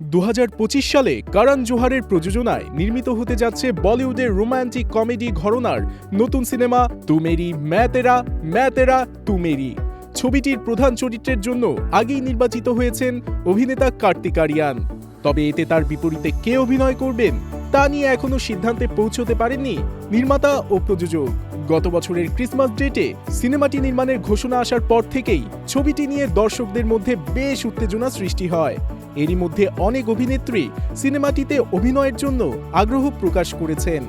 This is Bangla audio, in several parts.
দু হাজার পঁচিশ সালে কারণ জোহারের প্রযোজনায় নির্মিত হতে যাচ্ছে বলিউডের রোমান্টিক কমেডি ঘরনার নতুন সিনেমা তুমেরি ম্যাতেরা ম্যাতেরা তুমেরি। ছবিটির প্রধান চরিত্রের জন্য আগেই নির্বাচিত হয়েছেন অভিনেতা কার্তিক আরিয়ান। তবে এতে তার বিপরীতে কে অভিনয় করবেন তা নিয়ে এখনও সিদ্ধান্তে পৌঁছতে পারেননি নির্মাতা ও প্রযোজক। গত বছরের ক্রিসমাস ডেটে সিনেমাটি নির্মাণের ঘোষণা আসার পর থেকেই ছবিটি নিয়ে দর্শকদের মধ্যে বেশ উত্তেজনা সৃষ্টি হয়। এরই মধ্যে অনেক অভিনেত্রী সিনেমাটিতে অভিনয়ের জন্য আগ্রহ প্রকাশ করেছেন।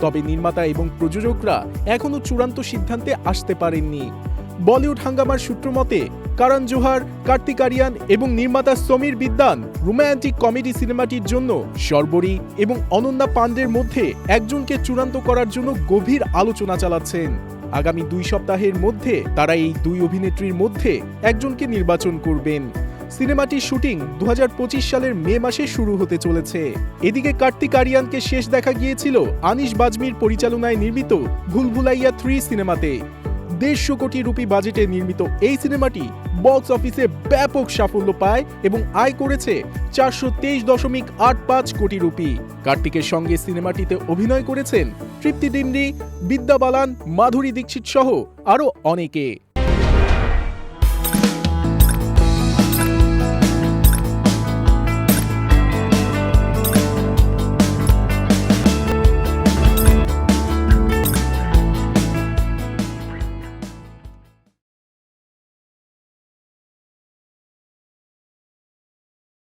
তবে নির্মাতা এবং প্রযোজকরা এখনও চূড়ান্ত সিদ্ধান্তে আসতে পারেননি। বলিউড হাঙ্গামার সূত্র মতে কারণ জোহার কার্তিক আরিয়ান এবং নির্মাতা সমীর বিদ্যান রোম্যান্টিক কমেডি সিনেমাটির জন্য সর্বরী এবং অনন্যা পান্ডের মধ্যে একজনকে চূড়ান্ত করার জন্য গভীর আলোচনা চালাচ্ছেন। আগামী দুই সপ্তাহের মধ্যে তারা এই দুই অভিনেত্রীর মধ্যে একজনকে নির্বাচন করবেন। সিনেমাটির শুটিং দু হাজার পঁচিশ সালের মে মাসে শুরু হতে চলেছে। এদিকে কার্তিক আরিয়ানকে শেষ দেখা গিয়েছিল আনিস বাজমির পরিচালনায় নির্মিত ভুলভুলাইয়া থ্রি সিনেমাতে। দেড়শো কোটি রুপি বাজেটে নির্মিত এই সিনেমাটি বক্স অফিসে ব্যাপক সাফল্য পায় এবং আয় করেছে চারশো তেইশ দশমিক আট পাঁচ কোটি রুপি। কার্তিকের সঙ্গে সিনেমাটিতে অভিনয় করেছেন তৃপ্তি ডিমরি, বিদ্যা বালান, মাধুরী দীক্ষিত সহ আরও অনেকে।